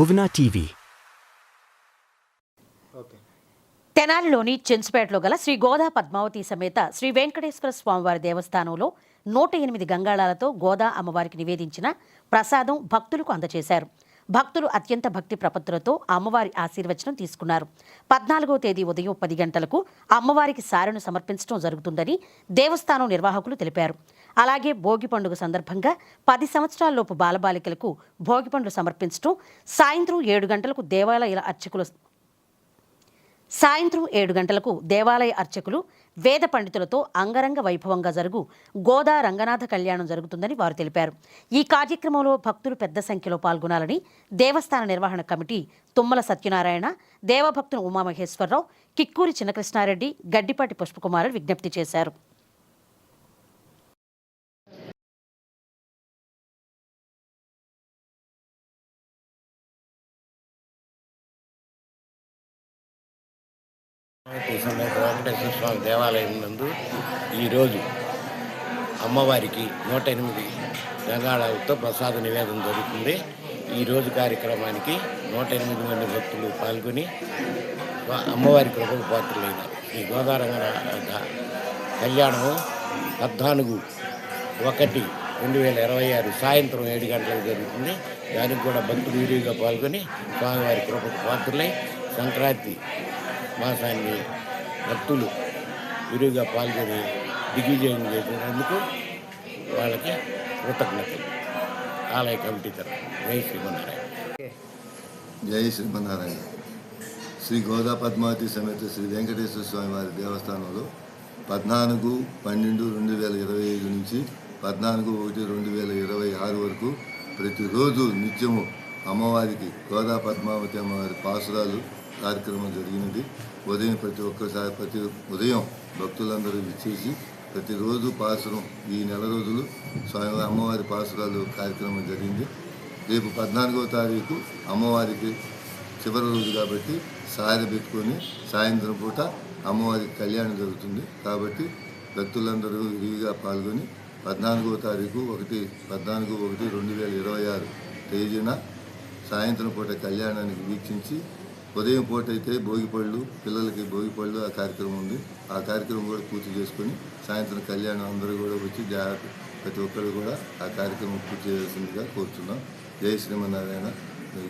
Bhuvana TV. తెనాలిలోని చెంచుపేటలో గల శ్రీ గోదా పద్మావతి సమేత శ్రీ వెంకటేశ్వర స్వామివారి దేవస్థానంలో నూట ఎనిమిది గంగాళాలతో గోదా అమ్మవారికి నివేదించిన ప్రసాదం భక్తులకు అందజేశారు భక్తులు అత్యంత భక్తి ప్రపత్తులతో అమ్మవారి ఆశీర్వచనం తీసుకున్నారు. పద్నాలుగో తేదీ ఉదయం పది గంటలకు అమ్మవారికి సారెను సమర్పించడం జరుగుతుందని దేవస్థానం నిర్వాహకులు తెలిపారు. అలాగే భోగి పండుగ సందర్భంగా పది సంవత్సరాలలోపు బాలబాలికలకు భోగి పండ్లు సమర్పించడం సాయంత్రం ఏడు గంటలకు దేవాలయాల అర్చకులు సాయంత్రం ఏడు గంటలకు దేవాలయ అర్చకులు వేద పండితులతో అంగరంగ వైభవంగా జరుగు గోదా రంగనాథ కళ్యాణం జరుగుతుందని వారు తెలిపారు. ఈ కార్యక్రమంలో భక్తులు పెద్ద సంఖ్యలో పాల్గొనాలని దేవస్థాన నిర్వహణ కమిటీ తుమ్మల సత్యనారాయణ దేవభక్తులు ఉమామహేశ్వరరావు కిక్కూరి చిన్నకృష్ణారెడ్డి గడ్డిపాటి పుష్పకుమారులు విజ్ఞప్తి చేశారు. వెంకటేశ్వర స్వామి దేవాలయం నందు ఈరోజు అమ్మవారికి నూట ఎనిమిది గంగాళాలతో ప్రసాద నివేదన జరుగుతుంది. ఈరోజు కార్యక్రమానికి నూట ఎనిమిది మంది భక్తులు పాల్గొని అమ్మవారి కృపకు పాత్రలైన ఈ గోదారంగనాథ కళ్యాణము పద్నాలుగు ఒకటి రెండు వేల ఇరవై ఆరు సాయంత్రం ఏడు గంటలకు జరుగుతుంది. దానికి కూడా భక్తులు విరివిగా పాల్గొని స్వామివారి కృపకు పాత్రలై సంక్రాంతి మాసాన్ని భక్తులు విరివిగా పాల్గొని దిగ్విజయం చేసినందుకు వాళ్ళకి కృతజ్ఞతలు. ఆలయ కమిటీ తరఫున. జై శ్రీమన్నారాయణ. జై శ్రీమన్నారాయణ. శ్రీ గోదా పద్మావతి సమేత శ్రీ వెంకటేశ్వర స్వామి వారి దేవస్థానంలో పద్నాలుగు పన్నెండు రెండు వేల ఇరవై ఐదు నుంచి పద్నాలుగు ఒకటి రెండు వేల ఇరవై ఆరు వరకు ప్రతిరోజు నిత్యము అమ్మవారికి గోదా పద్మావతి అమ్మవారి పాసురాలు కార్యక్రమం జరిగినది. ఉదయం ప్రతి ఒక్కసారి ప్రతి ఉదయం భక్తులందరూ విచ్చేసి ప్రతిరోజు పాసురం ఈ నెల రోజులు స్వామి అమ్మవారి పాసురాలు కార్యక్రమం జరిగింది. రేపు పద్నాలుగవ తారీఖు అమ్మవారికి చివరి రోజు కాబట్టి సారి పెట్టుకొని సాయంత్రం పూట అమ్మవారికి కళ్యాణం జరుగుతుంది. కాబట్టి భక్తులందరూ విరివిగా పాల్గొని పద్నాలుగవ తారీఖు ఒకటి పద్నాలుగు ఒకటి రెండు వేల ఇరవై ఆరు తేదీన సాయంత్రం పూట కళ్యాణానికి వీక్షించి ఉదయం పూట అయితే భోగిపళ్ళు పిల్లలకి భోగిపళ్ళు ఆ కార్యక్రమం ఉంది. ఆ కార్యక్రమం కూడా పూర్తి చేసుకొని సాయంత్రం కళ్యాణం అందరూ కూడా వచ్చి జాగ్రత్త ప్రతి ఒక్కరు కూడా ఆ కార్యక్రమం పూర్తి చేయాల్సిందిగా కోరుతున్నాం జై శ్రీమన్నారాయణ.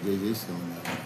జై జై శ్రీమన్నారాయణ.